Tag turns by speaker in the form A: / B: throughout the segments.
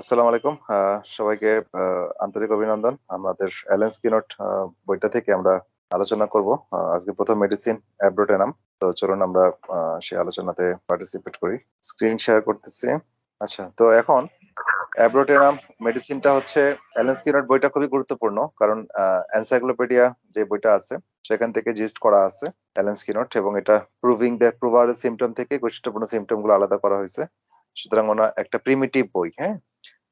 A: আসসালামু আলাইকুম। সবাইকে আন্তরিক অভিনন্দন। আমাদের অ্যালেন্স কিনোট বইটা থেকে আমরা আলোচনা করব। আজকে প্রথম মেডিসিন অ্যাব্রোটেনাম তো চলুন আমরা সেই আলোচনাতে পার্টিসিপেট করি। স্ক্রিন শেয়ার করতেছি। আচ্ছা তো এখন অ্যাব্রোটেনাম মেডিসিনটা হচ্ছে অ্যালেন্স কিনোট বইটা খুবই গুরুত্বপূর্ণ। কারণ এনসাইক্লোপিডিয়া যে বইটা আছে, সেখান থেকে জিস্ট করা আছে অ্যালেন্স কিনোট এবং এটা প্রুভিং দ্য প্রুভার সিমটম থেকে গুরুত্বপূর্ণ সিমটমগুলো আলাদা করা হয়েছে। সুতরাং ওনা একটা প্রিমিটিভ বই হ্যাঁ?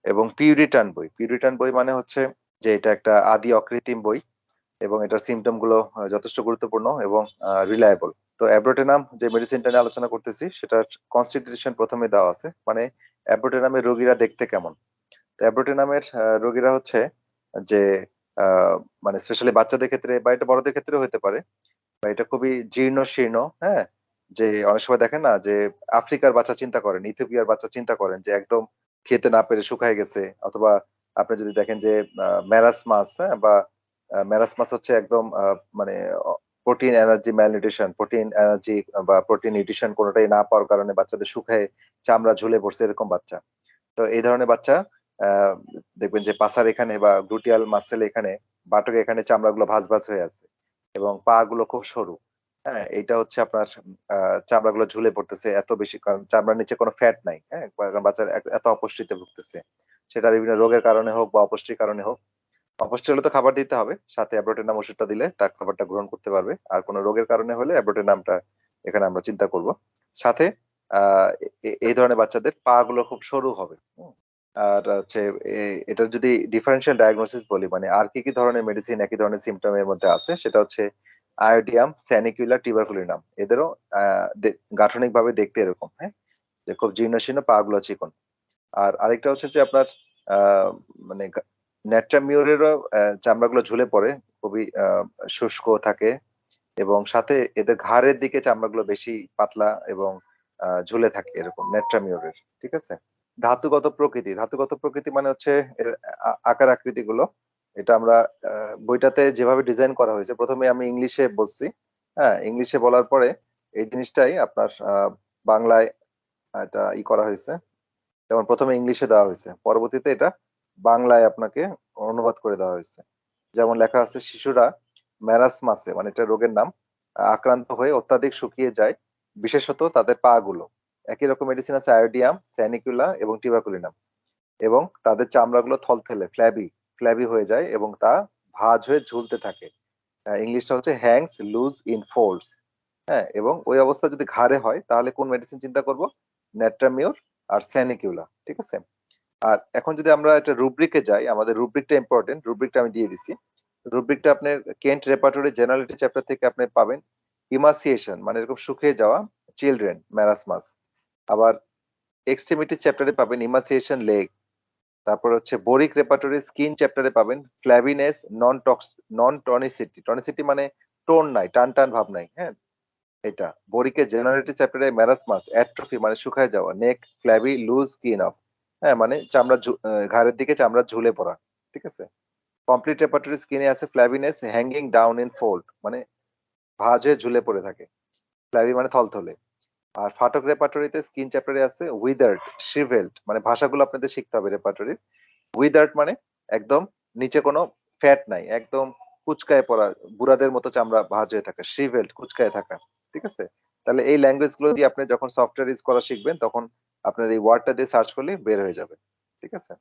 A: এবং পিউরিটান বই। পিউরিটান বই মানে হচ্ছে যে এটা একটা আদি অকৃত্রিম বই এবং এটার সিমটমগুলো যথেষ্ট গুরুত্বপূর্ণ এবং রিলায়েবল তো অ্যাব্রোটেনাম যে মেডিসিনটা নিয়ে আলোচনা করতেছি, সেটার কনস্টিটিউশন প্রথমে দেওয়া আছে। মানে অ্যাব্রোটেনামের রোগীরা দেখতে কেমন? তো অ্যাব্রোটেনামের রোগীরা হচ্ছে যে মানে স্পেশালি বাচ্চাদের ক্ষেত্রে বা এটা বড়দের ক্ষেত্রেও হতে পারে। বা এটা খুবই জীর্ণ শীর্ণ হ্যাঁ? যে অনেক সময় দেখেন না যে আফ্রিকার বাচ্চা চিন্তা করেন, ইথিওপিয়ার বাচ্চা চিন্তা করেন যে একদম খেতে না পেরে শুকায় গেছে। অথবা আপনি যদি দেখেন যে ম্যারাস মাছ হ্যাঁ বা ম্যারাস মাছ হচ্ছে একদম মানে protein, energy malnutrition protein, energy, বা প্রোটিন নিউট্রিশন কোনোটাই না পাওয়ার কারণে বাচ্চাদের শুকায়, চামড়া ঝুলে পড়ছে, এরকম বাচ্চা। তো এই ধরনের বাচ্চা দেখবেন যে পাসার এখানে বা গ্লুটিয়াল মাসেল এখানে বাটক এখানে চামড়াগুলো ভাঁজ ভাঁজ হয়ে আছে এবং পা গুলো খুব সরু। হ্যাঁ এটা হচ্ছে আপনার চামড়াগুলো ঝুলে পড়তেছে এত বেশি, কারণ চামড়ার নিচে কোনো ফ্যাট নাই হ্যাঁ? বাচ্চার এত- অপুষ্টিতে ভুগতেছে। সেটা বিভিন্ন রোগের কারণে হোক বা অপুষ্টির কারণে হোক। অপুষ্টি হলে তো খাবার দিতে হবে, সাথে অ্যাব্রোটেনাম ওষুধটা দিলে তার খাবারটা গ্রহণ করতে পারবে। আর কোনো রোগের কারণে হলে অ্যাব্রোটেনামটা এখানে আমরা চিন্তা করব। সাথে এই ধরনের বাচ্চাদের পা গুলো খুব সরু হবে আর হচ্ছে, এ- এটার যদি ডিফারেন্সিয়াল ডায়াগনোসিস বলি মানে আর কি কি ধরনের মেডিসিন একই ধরনের সিমটম এর মধ্যে আছে, সেটা হচ্ছে আয়োডিয়াম স্যানিকুলার টিবারকুলিনাম। এদেরও গাঠনিকভাবে দেখতে এরকম হ্যাঁ? যে খুব জীর্ণশীর্ণ পা গুলো চিকন। আর আরেকটা হচ্ছে যে আপনার মানে ন্যাট্রামিউরেরও চামড়াগুলো ঝুলে পড়ে, খুবই শুষ্ক থাকে এবং সাথে এদের ঘাড়ের দিকে চামড়াগুলো বেশি পাতলা এবং ঝুলে থাকে এরকম ন্যাট্রামিউরের ঠিক আছে? ধাতুগত প্রকৃতি ধাতুগত প্রকৃতি মানে হচ্ছে আকার আকৃতি গুলো এটা আমরা বইটাতে যেভাবে ডিজাইন করা হয়েছে, প্রথমে আমি ইংলিশে বলছি হ্যাঁ ইংলিশে বলার পরে এই জিনিসটাই আপনার বাংলায় এটা ই করা হয়েছে। যেমন প্রথমে ইংলিশে দেওয়া হয়েছে, পরবর্তীতে এটা বাংলায় আপনাকে অনুবাদ করে দেওয়া হয়েছে। যেমন লেখা আছে, শিশুরা ম্যারাসমাসে মানে এটা রোগের নাম আক্রান্ত হয়ে অত্যাধিক শুকিয়ে যায়, বিশেষত তাদের পা গুলো একই রকম মেডিসিন আছে আয়োডিয়াম স্যানিকুলা এবং টিবাকুলিনাম এবং তাদের চামড়াগুলো থলথেলে ফ্ল্যাবি ফ্ল্যাবি হয়ে যায় এবং তা ভাঁজ হয়ে ঝুলতে থাকে। ইংলিশটা হচ্ছে হ্যাংস লুজ ইন ফোল্ডস হ্যাঁ এবং ওই অবস্থা যদি ঘাড়ে হয়, তাহলে কোন মেডিসিন চিন্তা করব? ন্যাট্রামিউর আর স্যানিকিউলা ঠিক আছে? আর এখন যদি আমরা একটা রুব্রিকে যাই, আমাদের রুব্রিকটা ইম্পর্টেন্ট রুব্রিকটা আমি দিয়ে দিছি। রুব্রিকটা আপনি কেন্ট রেপার্টরি জেনারেলিটি চ্যাপ্টার থেকে আপনি পাবেন। ইমাসিয়েশন মানে এরকম শুকিয়ে যাওয়া চিলড্রেন ম্যারাসমাস আবার এক্সট্রিমিটি চ্যাপ্টারে পাবেন ইমাসিয়েশন লেগ তারপর হচ্ছে বোরিক রেপার্টরি স্কিন চ্যাপ্টারে পাবেন, ফ্ল্যাভিনেস নন টক্স নন টনিসিটি টনিসিটি মানে টোন নাই, টান টান ভাব নাই হ্যাঁ? এটা বোরিকের জেনারেটিভ চ্যাপ্টারে ম্যারাসমাস অ্যাট্রফি মানে শুকায় যাওয়া neck flabby loose skin of হ্যাঁ মানে চামড়া ঘাড়ের দিকে চামড়া ঝুলে পড়া, ঠিক আছে? কমপ্লিট রেপার্টরি স্কিনে আছে flabbiness hanging down in fold মানে ভাঁজ হয়ে ঝুলে পড়ে থাকে ফ্ল্যাবি মানে থলথলে। আর ফাটক রেপার্টরিতে স্কিন চ্যাপ্টারে আছে উইদার্ড শিভেল্ড মানে ভাষাগুলো আপনাদের শিখতে হবে রেপার্টরির উইদার্ড মানে একদম নিচে কোনো ফ্যাট নাই, একদম কুচকায় পড়া, বুড়াদের মতো চামড়া ভাজ হয়ে থাকা শিভেল্ড কুচকায় থাকা, ঠিক আছে? তাহলে এই ল্যাঙ্গুয়েজগুলো দিয়ে আপনি যখন সফটওয়্যার ইউজ করা শিখবেন, তখন আপনার এই ওয়ার্ডটা দিয়ে সার্চ করলে বের হয়ে যাবে, ঠিক আছে?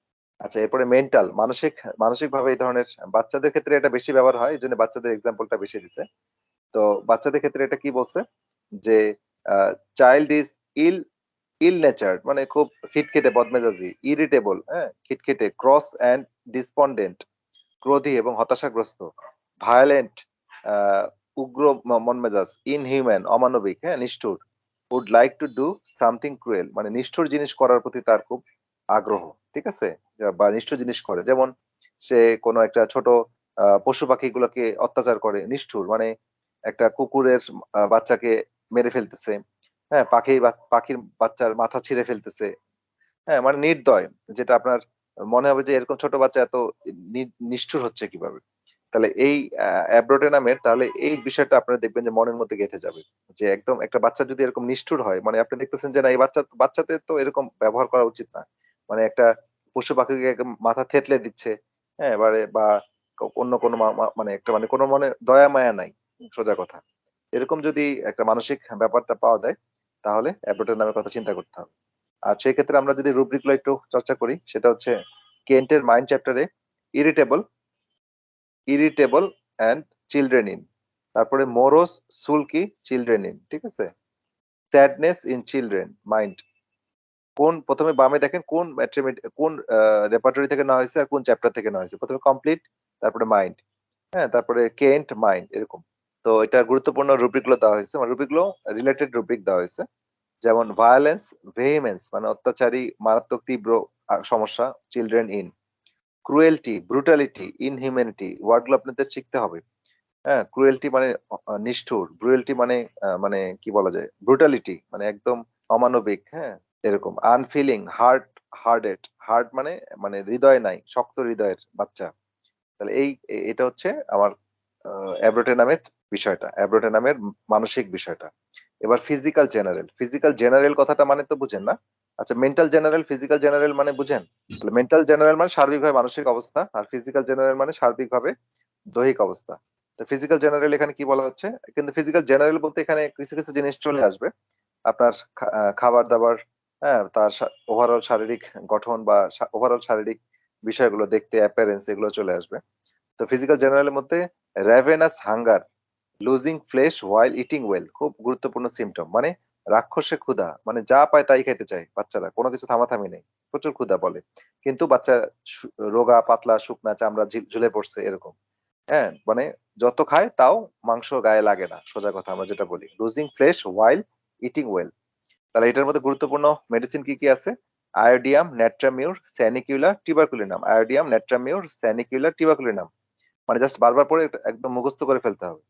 A: আচ্ছা এরপরে মেন্টাল মানসিক মানসিক ভাবে এই ধরনের বাচ্চাদের ক্ষেত্রে এটা বেশি ব্যবহার হয়, এই জন্য বাচ্চাদের এক্সাম্পলটা বেশি দিছে। তো বাচ্চাদের ক্ষেত্রে এটা কি বলছে? যে চাইল্ড ইজ ইল ইল নেচার্ড মানে খুব খিটখিটে, বদমেজাজি ইরিটেবল হ্যাঁ খিটখিটে ক্রস অ্যান্ড ডিসপন্ডেন্ট ক্রোধী এবং হতাশাগ্রস্ত ভায়োলেন্ট উগ্র মনমেজাজ ইনহিউম্যান অমানবিক হ্যাঁ নিষ্ঠুর would like to do something cruel মানে নিষ্ঠুর জিনিস করার প্রতি তার খুব আগ্রহ, ঠিক আছে? বা নিষ্ঠুর জিনিস করে, যেমন সে কোনো একটা ছোট পশু পাখিগুলোকে অত্যাচার করে, নিষ্ঠুর মানে একটা কুকুরের বাচ্চাকে মেরে ফেলতেছে। হ্যাঁ পাখি পাখির বাচ্চার মাথা ছিঁড়ে ফেলতেছে। হ্যাঁ মানে নির্দয়, যেটা আপনার মনে হবে যে এরকম ছোট বাচ্চা এত নিষ্ঠুর হচ্ছে কীভাবে? তাহলে এই অ্যাব্রোটে নামের তাহলে এই বিষয়টা আপনারা দেখবেন যে মনের মধ্যে গেঁথে যাবে। যে একদম একটা বাচ্চা যদি এরকম নিষ্ঠুর হয় মানে আপনি দেখতেছেন যে না, এই বাচ্চা বাচ্চাদের তো এরকম ব্যবহার করা উচিত না। মানে একটা পশু পাখিকে মাথা থেতলে দিচ্ছে হ্যাঁ এবারে বা অন্য কোনো মানে একটা মানে কোনো মানে দয়া, মায়া নাই। সোজা কথা। এরকম যদি একটা মানসিক ব্যাপারটা পাওয়া যায়, তাহলে অ্যাব্রোটের নামের কথা চিন্তা করতে হবে। আর সেই ক্ষেত্রে আমরা যদি রুব্রিকগুলো একটু চর্চা করি, সেটা হচ্ছে কেন্টের মাইন্ড চ্যাপ্টারে irritable irritable and children in তারপরে মোরোস সুলকি চিলড্রেন ইন ঠিক আছে? স্যাডনেস ইন চিলড্রেন মাইন্ড কোন, প্রথমে বামে দেখেন কোন কোন রেপার্টরি থেকে নেওয়া হয়েছে আর কোন চ্যাপ্টার থেকে নেওয়া হয়েছে। প্রথমে কমপ্লিট তারপরে মাইন্ড হ্যাঁ তারপরে কেন্ট মাইন্ড এরকম। তো এটা গুরুত্বপূর্ণ রুব্রিকগুলো দেওয়া হয়েছে। মানে রুব্রিকগুলো রিলেটেড রুব্রিক দেওয়া হয়েছে। যেমন ভায়োলেন্স ভেহিমেন্স মানে অত্যাচারী, মারাত্মক, তীব্র সমস্যা children in cruelty brutality inhumanity ওয়ার্ডগুলো আপনাদের শিখতে হবে। হ্যাঁ ক্রুয়েলটি মানে নিষ্ঠুর। ব্রুয়েলটি মানে মানে কি বলা যায়? ব্রুটালিটি মানে একদম অমানবিক হ্যাঁ এরকম। আনফিলিং হার্ট হার্ডেড হার্ট মানে মানে হৃদয় নাই, শক্ত হৃদয়ের বাচ্চা। তাহলে এই এটা হচ্ছে আমার অ্যাব্রোটে নামের বিষয়টা অ্যাব্রোটে নামের মানসিক বিষয়টা। এবার ফিজিক্যাল জেনারেল ফিজিক্যাল জেনারেল কথাটা মানে তো বুঝেন না? আচ্ছা মেন্টাল জেনারেল ফিজিক্যাল জেনারেল মানে বুঝেন? মেন্টাল জেনারেল মানে সার্বিকভাবে মানসিক অবস্থা, আর ফিজিক্যাল জেনারেল মানে সার্বিকভাবে দৈহিক অবস্থা। তো ফিজিক্যাল জেনারেল এখানে কি বলা হচ্ছে? কিন্তু ফিজিক্যাল জেনারেল বলতে এখানে কিছু কিছু জিনিস চলে আসবে। আপনার খাবার দাবার হ্যাঁ তার ওভারঅল শারীরিক গঠন বা ওভারঅল শারীরিক বিষয়গুলো দেখতে অ্যাপিয়ারেন্স এগুলো চলে আসবে। তো ফিজিক্যাল জেনারেলের মধ্যে ravenous hunger losing flesh while eating well খুব গুরুত্বপূর্ণ সিমটম মানে রাক্ষসে ক্ষুধা মানে যা পায় তাই খেতে চায় বাচ্চারা, কোনো কিছু থামাথামি নেই, প্রচুর ক্ষুধা বলে। কিন্তু বাচ্চা রোগা, পাতলা, শুকনা, চামড়া, ঝুলে পড়ছে এরকম। হ্যাঁ মানে যত খায় তাও মাংস গায়ে লাগে না, সোজা কথা আমরা যেটা বলি। Losing flesh while eating well তাহলে এটার মধ্যে গুরুত্বপূর্ণ মেডিসিন কি কি আছে? আয়োডিয়াম নেট্রামিউর স্যানিকিউলার টিবারকুলিনাম আয়োডিয়াম নেট্রামিউর স্যানিকিউলার টিবাকুলিনাম মানে জাস্ট বারবার পরে একদম মুখস্থ করে ফেলতে হবে।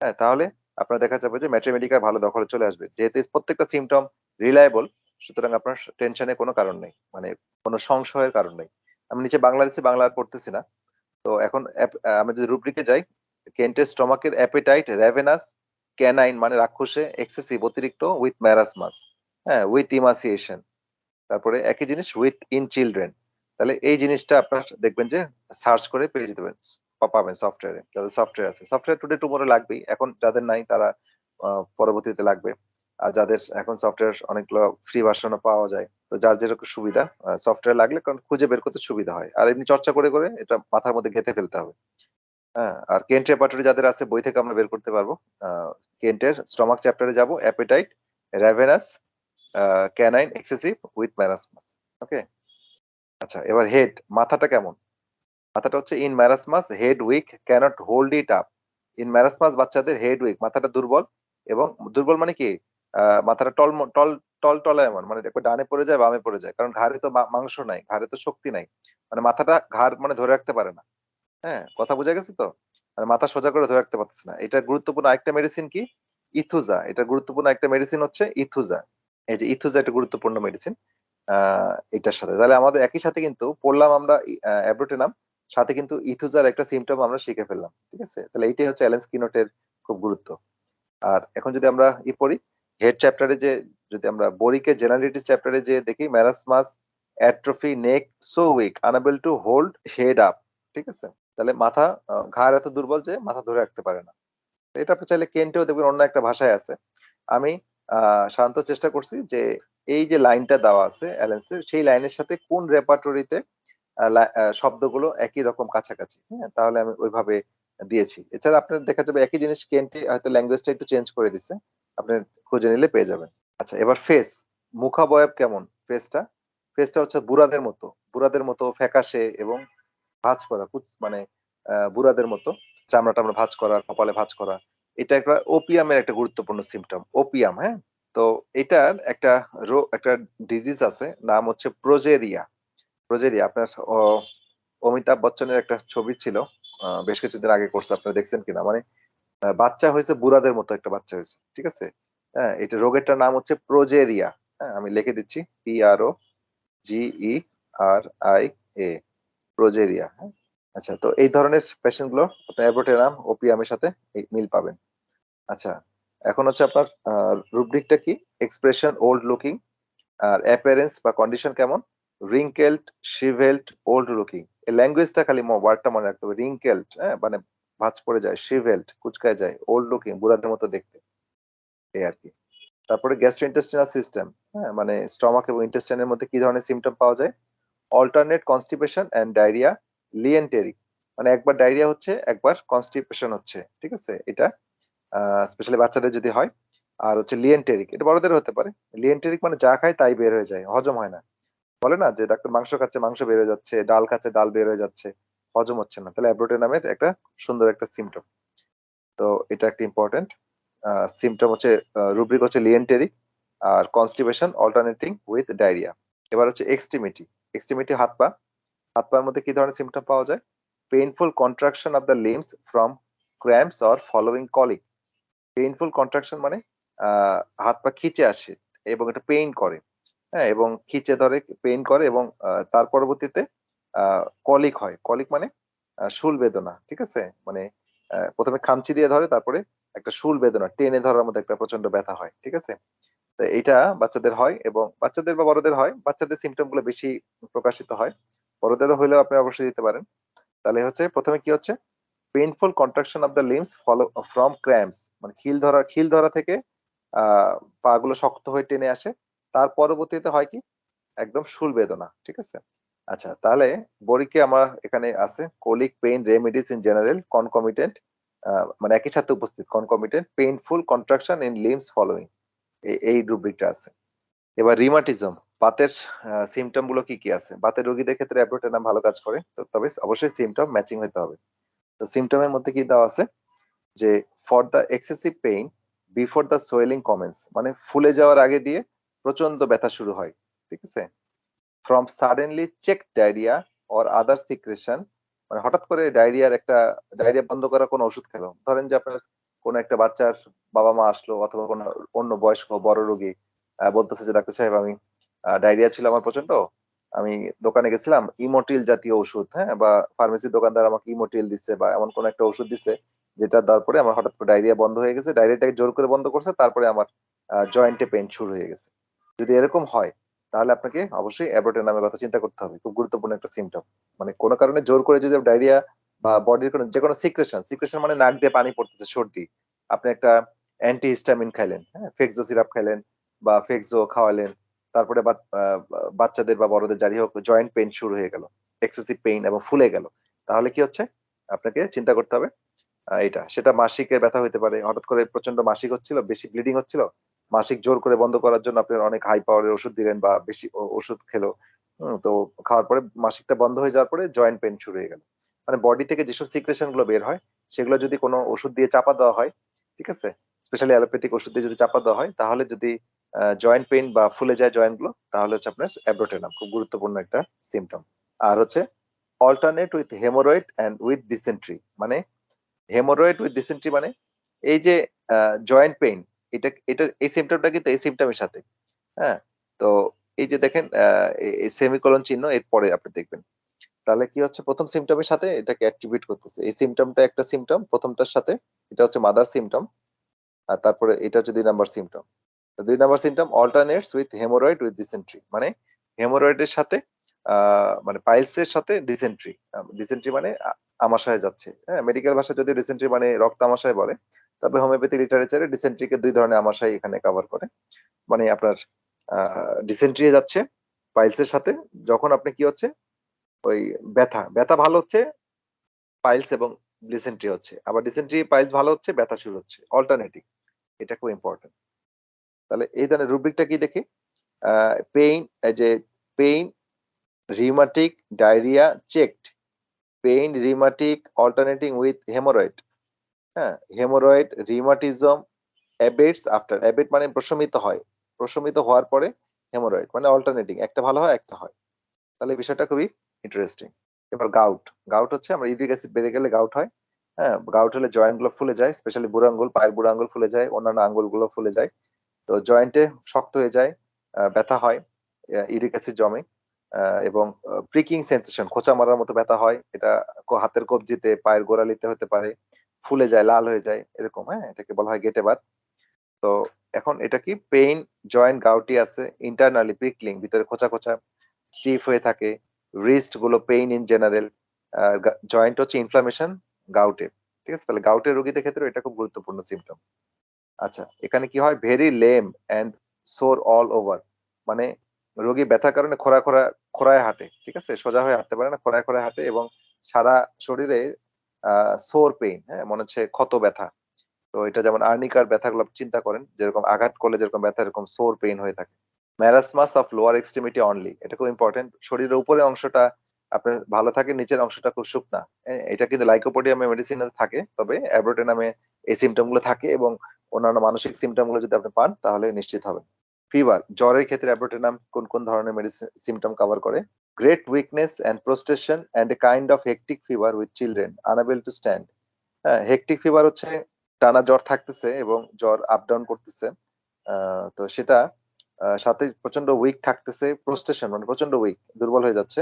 A: হ্যাঁ তাহলে আপনার দেখা যাবে যে ম্যাথমেটিক্যাল ভালো দখলে চলে আসবে। যেহেতু প্রত্যেকটা সিমটম রিলায়েবল সুতরাং আপনার টেনশনে কোনো কারণ নেই। মানে কোনো সংশয়ের কারণ নেই। আমি নিচে বাংলাদেশে বাংলা আর পড়তেছি না। তো এখন আমি যদি রুব্রিকে যাই, কেন্টের স্টমাকের অ্যাপেটাইট রেভেনাস ক্যানাইন মানে রাক্ষসে এক্সেসিভ অতিরিক্ত উইথ ম্যারাসমাস হ্যাঁ উইথ ইমাসিয়েশন তারপরে একই জিনিস উইথ ইন চিলড্রেন তাহলে এই জিনিসটা আপনার দেখবেন যে সার্চ করে পেয়ে যেতে পারেন। পাবেন সফটওয়্যারে যাদের সফটওয়্যার আছে। সফটওয়্যার টুডে টুমোরো লাগবেই। এখন যাদের নাই, তারা পরবর্তীতে লাগবে। আর যাদের এখন সফটওয়্যার অনেকগুলো ফ্রি ভার্সনও পাওয়া যায়, তো যার যেরকম সুবিধা সফটওয়্যার লাগলে কারণ খুঁজে বের করতে সুবিধা হয়। আর এমনি চর্চা করে করে এটা মাথার মধ্যে গেঁথে ফেলতে হবে। হ্যাঁ আর কেন্ট রেপার্টরি যাদের আছে, বই থেকে আমরা বের করতে পারব। কেন্টের স্টমাক চ্যাপ্টারে যাব। Appetite ravenous canine excessive with marasmus okay আচ্ছা এবার হেড মাথাটা কেমন? মাথাটা হচ্ছে in marasmus head weak can't hold it up in marasmus বাচ্চাদের হেড উইক মাথাটা দুর্বল এবং দুর্বল মানে কি? মাথাটা টল টল টল টলায়মান মানে ডানে পড়ে যায়, বামে পড়ে যায়, কারণ ঘাড়ে তো মাংস নাই, ঘাড়ে তো শক্তি নাই মানে মাথাটা ঘাড় মানে ধরে রাখতে পারে না। হ্যাঁ কথা বোঝা গেছে তো? মানে মাথা সোজা করে ধরে রাখতে পারতেছে না। এটা গুরুত্বপূর্ণ আরেকটা মেডিসিন কি? ইথুজা। এটা গুরুত্বপূর্ণ একটা মেডিসিন হচ্ছে ইথুজা। এই যে ইথুজা একটা গুরুত্বপূর্ণ মেডিসিন এটার সাথে। তাহলে আমাদের একই সাথে কিন্তু পড়লাম আমরা অ্যাব্রোটেনাম। সাথে কিন্তু ইথুজার একটা সিমটম আমরা শিখে ফেললাম, ঠিক আছে? তাহলে এইটাই হচ্ছে অ্যালেন্স কিনোটের খুব গুরুত্ব। আর এখন যদি আমরা ই পড়ি হেড চ্যাপ্টারে যে, যদি আমরা বোরিকে জেনারেলিটিস চ্যাপ্টারে যে দেখি marasmus atrophy neck so weak unable to hold head up ঠিক আছে? তাহলে মাথা ঘাড় এত দুর্বল যে মাথা ধরে রাখতে পারে না। এটা আপনি চাইলে কেন্টেও দেখবেন অন্য একটা ভাষায় আছে। আমি শান্ত চেষ্টা করছি যে এই যে লাইনটা দেওয়া আছে অ্যালেন্সের, সেই লাইনের সাথে কোন রেপার্টরিতে শব্দগুলো একই রকম কাছাকাছি হ্যাঁ? তাহলে আমি ওইভাবে দিয়েছি। এছাড়া আপনার দেখা যাবে একই জিনিস কেন্টে হয়তো ল্যাঙ্গুয়েজটা একটু চেঞ্জ করে দিচ্ছে, আপনি খুঁজে নিলে পেয়ে যাবেন। আচ্ছা এবার ফেস, মুখাবয়ব কেমন ফেসটা? ফেসটা হচ্ছে বুড়াদের মতো বুড়াদের মতো ফ্যাকাশে এবং ভাঁজ করা মানে বুড়াদের মতো, চামড়া টামড়া ভাঁজ করা, কপালে ভাঁজ করা, এটা একটা ওপিয়ামের একটা গুরুত্বপূর্ণ সিমটম ওপিয়াম হ্যাঁ? তো এটার একটা রোগ একটা ডিজিজ আছে, নাম হচ্ছে প্রোজেরিয়া প্রোজেরিয়া আপনার অমিতাভ বচ্চনের একটা ছবি ছিল। বেশ কিছুদিন আগে করছে, আপনারা দেখছেন কিনা? মানে বাচ্চা হয়েছে বুড়াদের মতো একটা বাচ্চা হয়েছে, ঠিক আছে? হ্যাঁ এটা রোগেরটার নাম হচ্ছে প্রোজেরিয়া। হ্যাঁ আমি লিখে দিচ্ছি, P R O, G E R I A, progeria হ্যাঁ? আচ্ছা তো এই ধরনের পেশেন্টগুলো আপনার অ্যাবোটেরাম ওপিয়ামের সাথে মিল পাবেন। আচ্ছা এখন হচ্ছে আপনার রুব্রিকটা কি? এক্সপ্রেশন, ওল্ড লুকিং, আর অ্যাপিয়ারেন্স বা কন্ডিশন কেমন? রিঙ্কেলড শিভেল্ড ওল্ড লুকিং এই ল্যাঙ্গুয়েজটা খালি ওয়ার্ডটা মনে রাখতে হবে। রিঙ্কেলড হ্যাঁ মানে ভাঁজ পড়ে যায় শিভেল্ড কুচকায় যায় ওল্ড লুকিং বুড়াদের মতো দেখতে। এই আর কি। তারপরে গ্যাস্ট্রোইন্টেস্টিনাল সিস্টেম হ্যাঁ মানে স্টমাক এবং ইন্টেস্টাইনের মধ্যে কি ধরনের সিমটম পাওয়া যায়? Alternate constipation and diarrhoea lienteric মানে একবার ডায়রিয়া হচ্ছে, একবার কনস্টিপেশন হচ্ছে, ঠিক আছে? এটা স্পেশালি বাচ্চাদের যদি হয়, আর হচ্ছে লিয়েন্টেরিক এটা বড়দের হতে পারে। লিয়েন্টেরিক মানে যা খায় তাই বের হয়ে যায়, হজম হয় না। বলে না যে ডাক্তার মাংস খাচ্ছে, মাংস বের হয়ে যাচ্ছে, ডাল খাচ্ছে, ডাল বের হয়ে যাচ্ছে, হজম হচ্ছে না। তাহলে অ্যাব্রোটে নামের একটা সুন্দর একটা সিমটম তো এটা একটা ইম্পর্টেন্ট সিমটম হচ্ছে রুব্রিক হচ্ছে লিয়েন্টেরিক আর কনস্টিপেশন অল্টারনেটিং উইথ ডায়রিয়া এবার হচ্ছে এক্সট্রিমিটি এক্সট্রিমিটি হাত পা। হাত পার মধ্যে কি ধরনের সিমটম পাওয়া যায়? Painful contraction of the limbs from cramps or following colic painful contraction মানে হাত পা খিচে আসে এবং এটা পেইন করে। হ্যাঁ এবং খিচে ধরে পেইন করে এবং তার পরবর্তীতে কলিক হয়। কলিক মানে শুল বেদনা, ঠিক আছে? মানে প্রথমে খামচি দিয়ে ধরে, তারপরে একটা শুল বেদনা, টেনে ধরার মধ্যে একটা প্রচণ্ড ব্যথা হয়, ঠিক আছে? তো এটা বাচ্চাদের হয় এবং বাচ্চাদের বা বড়দের হয়, বাচ্চাদের সিমটমগুলো বেশি প্রকাশিত হয়। বড়দেরও হইলেও আপনি অবশ্যই দিতে পারেন। তাহলে হচ্ছে, প্রথমে কি হচ্ছে? Painful contraction of the limbs follow from cramps মানে খিল ধরা খিল ধরা থেকে আহ পা গুলো শক্ত হয়ে টেনে আসে তার পরবর্তীতে হয় কি? একদম শুল বেদনা, ঠিক আছে? আচ্ছা তাহলে বরিকে আমার এখানে আছে colic pain remedies in general concomitant মানে একই সাথে উপস্থিত concomitant painful contraction in limbs following এই রুব্রিকটা আছে। এবার রিমাটিজম বাতের সিমটমগুলো কি কি আছে? বাতের রোগীদের ক্ষেত্রে অ্যাপ্রোটেনাম ভালো কাজ করে, তো তবে অবশ্যই সিমটম ম্যাচিং হতে হবে। তো সিমটমের মধ্যে কি দেওয়া আছে? যে for the excessive pain before the swelling comments মানে ফুলে যাওয়ার আগে দিয়ে প্রচণ্ড ব্যথা শুরু হয়, ঠিক আছে? From suddenly check diarrhoea or other secretion মানে হঠাৎ করে ডায়রিয়ার একটা ডায়রিয়া বন্ধ করার কোনো ওষুধ খেলো। ধরেন যে আপনার কোনো একটা বাচ্চার বাবা মা আসলো অথবা কোনো অন্য বয়স্ক বড় রোগী বলতেছে যে, ডাক্তার সাহেব, আমি ডায়রিয়া ছিল আমার প্রচণ্ড আমি দোকানে গেছিলাম ইমোটিল জাতীয় ওষুধ হ্যাঁ বা ফার্মেসির দোকানদার আমাকে ইমোটিল দিচ্ছে বা এমন কোন একটা ওষুধ দিচ্ছে যেটা দেওয়ার পরে আমার হঠাৎ করে ডায়রিয়া বন্ধ হয়ে গেছে ডায়রিয়াটাকে জোর করে বন্ধ করছে, তারপরে আমার জয়েন্টে পেন শুরু হয়ে গেছে। যদি এরকম হয়, তাহলে আপনাকে অবশ্যই অ্যাব্রোটের নামের কথা চিন্তা করতে হবে। খুব গুরুত্বপূর্ণ একটা সিমটম মানে কোনো কারণে জোর করে যদি ডায়রিয়া বা বডির কোনো যে কোনো সিক্রেশন সিক্রেশন মানে নাক দিয়ে পানি পড়তেছে, সর্দি। আপনি একটা অ্যান্টি হিস্টামিন খাইলেন হ্যাঁ? ফেক্সো সিরাপ খাইলেন বা ফেক্সো খাওয়ালেন। তারপরে বাচ্চাদের বা বড়দের জারি হোক জয়েন্ট পেইন শুরু হয়ে গেল এক্সেসিভ পেইন এবং ফুলে গেল। তাহলে কি হচ্ছে? আপনাকে চিন্তা করতে হবে এটা। সেটা মাসিকের ব্যথা হইতে পারে। হঠাৎ করে প্রচণ্ড মাসিক হচ্ছিল, বেশি ব্লিডিং হচ্ছিল মাসিক জোর করে বন্ধ করার জন্য আপনি অনেক হাই পাওয়ারের ওষুধ দিলেন বা বেশি ওষুধ খেলো। তো খাওয়ার পরে মাসিকটা বন্ধ হয়ে যাওয়ার পরে জয়েন্ট পেন শুরু হয়ে গেল। মানে বডি থেকে যেসব সিক্রেশনগুলো বের হয়, সেগুলো যদি কোনো ওষুধ দিয়ে চাপা দেওয়া হয়, ঠিক আছে? স্পেশালি অ্যালোপ্যাথিক ওষুধ দিয়ে যদি চাপা দেওয়া হয়, তাহলে যদি জয়েন্ট পেইন বা ফুলে যায় জয়েন্টগুলো, তাহলে হচ্ছে আপনার অ্যাব্রোটেনাম খুব গুরুত্বপূর্ণ একটা সিমটম আর হচ্ছে alternate with haemorrhoid and with dysentery মানে হেমোরয়েড উইথ ডিসেন্ট্রি মানে এই যে জয়েন্ট পেইন এটা এটা, এই সিমটমটা কিন্তু এই সিমটমের সাথে হ্যাঁ? তো এই যে দেখেন এই সেমিকোলন চিহ্ন আপনি দেখবেন। তাহলে কি হচ্ছে? প্রথম সিমটমের সাথে এটাকে অ্যাক্টিভেট করতেছে। এই সিমটমটা একটা সিমটম প্রথমটার সাথে এটা হচ্ছে মাদার সিমটম আর তারপরে এটা হচ্ছে দুই নাম্বার সিমটম দুই number symptom alternates with haemorrhoid with dysentery মানে হেমোরয়েডের সাথে মানে পাইলসের সাথে ডিসেন্ট্রি ডিসেন্ট্রি মানে আমাশয় যাচ্ছে হ্যাঁ? মেডিকেল ভাষা যদি ডিসেন্ট্রি মানে রক্ত আমাশয় বলে তবে হোমিওপ্যাথি লিটারেচারে ডিসেন্ট্রিকে দুই ধরনের আমাশয় এখানে কভার করে। মানে আপনার ডিসেন্ট্রি যাচ্ছে পাইলসের সাথে, যখন আপনি কি হচ্ছে? ওই ব্যথা। ব্যথা ভালো হচ্ছে পাইলস এবং ডিসেন্ট্রি হচ্ছে। আবার ডিসেন্ট্রি পাইলস ভালো হচ্ছে, ব্যথা শুরু হচ্ছে। অল্টারনেটিভ এটা খুব ইম্পর্টেন্ট তাহলে এই ধরনের রুব্রিকটা কি দেখি? পেইন যে pain rheumatic diarrhoea checked pain rheumatic alternating with haemorrhoid হ্যাঁ haemorrhoid rheumatism abates after abate মানে প্রশমিত হয়। প্রশমিত হওয়ার পরে হেমোরয়েড মানে অল্টারনেটিং একটা ভালো হয়, একটা হয়। তাহলে বিষয়টা খুবই ইন্টারেস্টিং এবার গাউট গাউট হচ্ছে আমরা ইউরিক অ্যাসিড বেড়ে গেলে গাউট হয়। হ্যাঁ গাউট হলে জয়েন্টগুলো ফুলে যায় স্পেশালি বুড়ো আঙ্গুল, পায়ের বুড়ো আঙ্গুল ফুলে যায়, অন্যান্য আঙ্গুলগুলো ফুলে যায়। তো জয়েন্টে শক্ত হয়ে যায় ব্যথা হয় ইউরিক অ্যাসিড জমে এবং প্রিকিং সেন্সেশন খোঁচা মারার মতো ব্যথা হয়। এটা হাতের কবজিতে, পায়ের গোড়ালিতে হতে পারে। ফুলে যায়, লাল হয়ে যায়, এরকম হ্যাঁ? এটাকে বলা হয় গেটে বাত তো এখন এটা কি পেইন জয়েন্ট গাউটি আছে ইন্টারনালি প্রিকলিং ভিতরে খোঁচা খোঁচা স্টিফ হয়ে থাকে রিস্টগুলো পেইন ইন জেনারেল জয়েন্ট হচ্ছে ইনফ্লামেশন গাউটে ঠিক আছে? তাহলে গাউটের রোগীদের ক্ষেত্রে এটা খুব গুরুত্বপূর্ণ সিমটম আচ্ছা এখানে কি হয়? Very lame and sore all over মানে রোগী ব্যথার কারণে খোরা খোরা খোরায় হাঁটে, ঠিক আছে? সোজা হয়ে হাঁটতে পারে না খোরায় খোরায় হাঁটে এবং সারা শরীরে সোর পেইন হ্যাঁ? মনে হচ্ছে ক্ষত ব্যথা। তো এটা যেমন আর্নিকার ব্যথাগুলো চিন্তা করেন, যেরকম আঘাত করলে যেরকম ব্যথা, এরকম সোর পেইন হয়ে থাকে। Marasmus of lower extremity only এটা খুব ইম্পর্টেন্ট শরীরের উপরে অংশটা আপনার ভালো থাকে, নিচের অংশটা খুব শুকনা। এটা কিন্তু লাইকোপোডিয়ামে মেডিসিন থাকে, তবে অ্যাব্রোটে নামে এই সিমটমগুলো থাকে এবং অন্যান্য মানসিক সিমটমগুলো যদি আপনি পান, তাহলে নিশ্চিত হবেন। ফিভার জ্বরের ক্ষেত্রে অ্যাব্রোটেনাম কোন কোন ধরনের মেডিসিন সিমটম কভার করে? Weakness and prostration and a kind of hectic fever with children unable to stand হ্যাঁ হেকটিক ফিভার হচ্ছে টানা জ্বর থাকতেছে এবং জ্বর আপ ডাউন করতেছে। তো সেটা সাথে প্রচণ্ড উইক থাকতেছে প্রোস্টেশন মানে প্রচণ্ড উইক দুর্বল হয়ে যাচ্ছে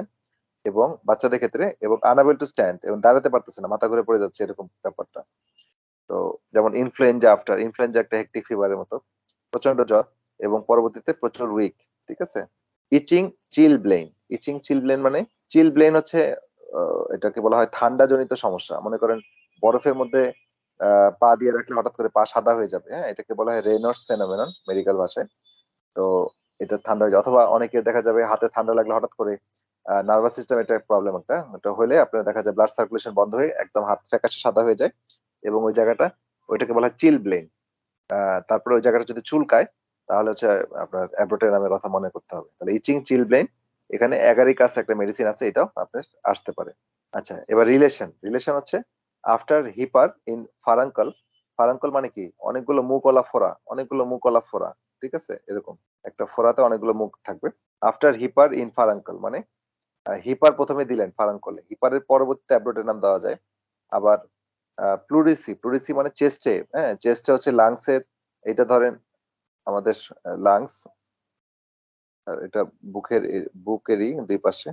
A: এবং বাচ্চাদের ক্ষেত্রে এবং আনাবেল টু স্ট্যান্ড এবং দাঁড়াতে পারতেছে না, মাথা ঘুরে পড়ে যাচ্ছে এরকম ব্যাপারটা। তো যেমন ইনফ্লুয়েঞ্জা আফটার ইনফ্লুয়েঞ্জা একটা হেকটিক ফিভারের মতো প্রচণ্ড জ্বর এবং পরবর্তীতে প্রচুর উইক ঠিক আছে? ইচিং চিল ব্লেন ইচিং চিল ব্লেন মানে চিল ব্লেন হচ্ছে এটাকে বলা হয় ঠান্ডা জনিত সমস্যা। মনে করেন বরফের মধ্যে পা দিয়ে রাখলে হঠাৎ করে পা সাদা হয়ে যাবে হ্যাঁ? এটাকে বলা হয় রেনর্স ফেনোমেনন মেডিকেল ভাষায়। তো এটা ঠান্ডা হয়ে অথবা অনেকের দেখা যাবে হাতে ঠান্ডা লাগলে হঠাৎ করে নার্ভাস সিস্টেম এটা প্রবলেম একটা। এটা হলে আপনার দেখা যায় ব্লাড সার্কুলেশন বন্ধ হয়ে একদম হাত ফ্যাকাশে সাদা হয়ে যায় এবং ওই জায়গাটা, ওইটাকে বলা হয় চিল ব্লেন তারপরে ওই জায়গাটা যদি চুলকায়, তাহলে হচ্ছে আপনার অ্যাব্রোটের নামের কথা মনে করতে হবে। তাহলে ইচিং চিল ব্লেন এখানে অ্যাগারিকাস একটা মেডিসিন আছে, এটাও আপনার আসতে পারে। আচ্ছা এবার রিলেশন রিলেশন হচ্ছে after hepar in furuncle furuncle মানে কি? অনেকগুলো মুখওয়ালা ফোরা অনেকগুলো মুখওয়ালা ফোরা ঠিক আছে? এরকম। একটা ফোড়াতে অনেকগুলো মুখ থাকবে। আফটার হিপার ইন ফারাঙ্কল মানে হিপার প্রথমে দিলেন ফারাঙ্কলে হিপারের পরবর্তী অ্যাব্রোটের নাম দেওয়া যায়। আবার প্লুরিসি প্লুরিসি মানে চেস্টে হ্যাঁ চেস্টে হচ্ছে লাংসের এটা ধরেন আমাদের লাংস এটা বুকের বুকেরই দুই পাশে।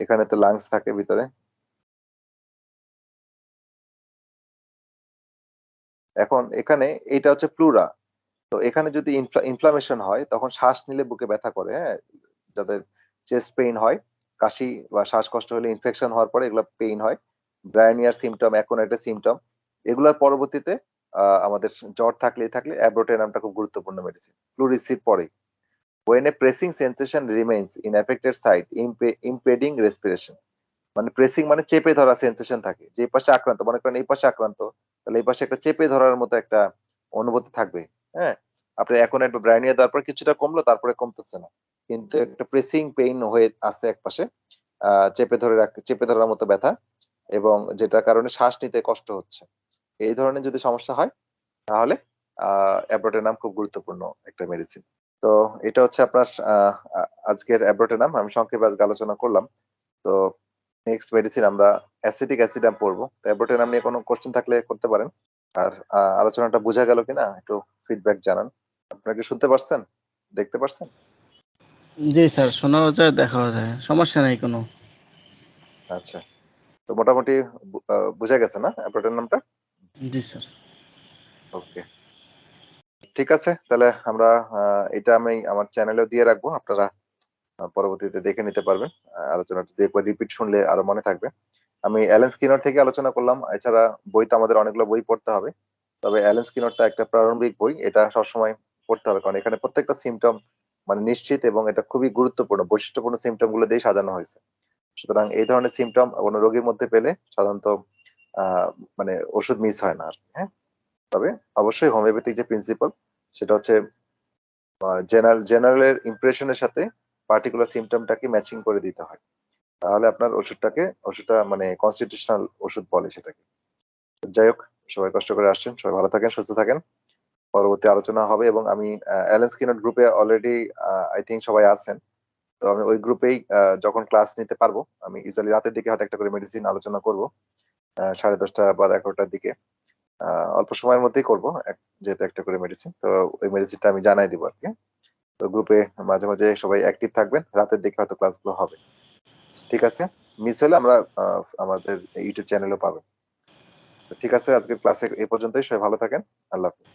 A: এখানে তো লাংস থাকে ভিতরে। এখন এখানে এটা হচ্ছে প্লুরা তো এখানে যদি ইনফ্লামেশন হয়, তখন শ্বাস নিলে বুকে ব্যথা করে হ্যাঁ? যাদের চেস্ট পেইন হয়, কাশি বা শ্বাসকষ্ট হলে ইনফেকশন হওয়ার পরে এগুলো পেইন হয়। ব্রায়নিয়ার সিমটম এখন একটা সিমটম এগুলোর পরবর্তীতে আমাদের জ্বর থাকলে থাকলে অ্যাব্রোটে নামটা খুব গুরুত্বপূর্ণ মেডিসিন প্লুরিসির পরে when a pressing sensation remains in affected site, impe- impeding respiration. মানে প্রেসিং মানে চেপে ধরা সেন্সেশন থাকে। যে পাশে আক্রান্ত, মনে করেন এই পাশে আক্রান্ত, তাহলে এই পাশে একটা চেপে ধরার মতো একটা অনুভূতি থাকবে হ্যাঁ? আপনি এখন একটা ব্রাইনিয়া দেওয়ার পর কিছুটা কমলো, তারপরে কমতেছে না। কিন্তু একটা প্রেসিং পেইন হয়ে আসছে এক পাশে চেপে ধরে রাখ, চেপে ধরার মতো ব্যথা এবং যেটার কারণে শ্বাস নিতে কষ্ট হচ্ছে। এই ধরনের যদি সমস্যা হয়, তাহলে অ্যাব্রোটের নাম খুব গুরুত্বপূর্ণ একটা মেডিসিন তো এটা হচ্ছে আপনার আজকের অ্যাব্রোটেনাম আমি সংক্ষেপে আজকে আলোচনা করলাম। তো নেক্সট মেডিসিন আমরা অ্যাসিটিক অ্যাসিডাম পড়ব। তো অ্যাব্রোটেনাম নিয়ে কোনো কোশ্চেন থাকলে করতে পারেন। আর আলোচনাটা বোঝা গেল কিনা একটু ফিডব্যাক জানান। আপনারা কি শুনতে পারছেন? দেখতে পারছেন?
B: জি স্যার শোনাও যায় দেখাও যায়। সমস্যা নাই কোনো।
A: আচ্ছা। তো মোটামুটি বোঝা গেছে না অ্যাব্রোটেনামটা
B: জি স্যার।
A: ওকে ঠিক আছে, তাহলে আমরা এটা আমি আমার চ্যানেলেও দিয়ে রাখব, আপনারা পরবর্তীতে দেখে নিতে পারবেন আলোচনাটা দিয়ে একবার রিপিট শুনলে আরও মনে থাকবে। আমি অ্যালেন স্কিনার থেকে আলোচনা করলাম, এছাড়া বই তো আমাদের অনেকগুলো বই পড়তে হবে, তবে অ্যালেন স্কিনারটা একটা প্রারম্ভিক বই, এটা সবসময় পড়তে হবে, কারণ এখানে প্রত্যেকটা সিমটম মানে নিশ্চিত এবং এটা খুবই গুরুত্বপূর্ণ, বৈশিষ্ট্যপূর্ণ সিমটমগুলো দিয়ে সাজানো হয়েছে। সুতরাং এই ধরনের সিমটম কোনো রোগীর মধ্যে পেলে সাধারণত মানে ওষুধ মিস হয় না আর হ্যাঁ? তবে অবশ্যই হোমিওপ্যাথিক যে প্রিন্সিপাল সেটা হচ্ছে জেনারেল জেনারেলের ইমপ্রেশনের সাথে পার্টিকুলার সিমটমটাকে ম্যাচিং করে দিতে হয়। তাহলে আপনার ওষুধটাকে, ওষুধটা মানে কনস্টিটিউশনাল ওষুধ বলে সেটাকে। যাই হোক, সবাই কষ্ট করে আসছেন, সবাই ভালো থাকেন, সুস্থ থাকেন। পরবর্তী আলোচনা হবে এবং আমি অ্যালেন্স কিনোট গ্রুপে অলরেডি আই থিঙ্ক সবাই আছেন তো আমি ওই গ্রুপেই যখন ক্লাস নিতে পারব, আমি ইউজুয়ালি রাতের দিকে হয়তো একটা করে মেডিসিন আলোচনা করব সাড়ে দশটা বা এগারোটার দিকে। অল্প সময়ের মধ্যেই করব যেহেতু একটা করে মেডিসিন তো ওই মেডিসিনটা আমি জানাই দিব আর কি তো গ্রুপে মাঝে মাঝে সবাই অ্যাক্টিভ থাকবেন, রাতের দিকে হয়তো ক্লাসগুলো হবে। ঠিক আছে? মিস হলে আমরা আমাদের ইউটিউব চ্যানেলও পাবেন। ঠিক আছে, আজকের ক্লাসে এই পর্যন্তই, সবাই ভালো থাকেন, আল্লাহ হাফিজ।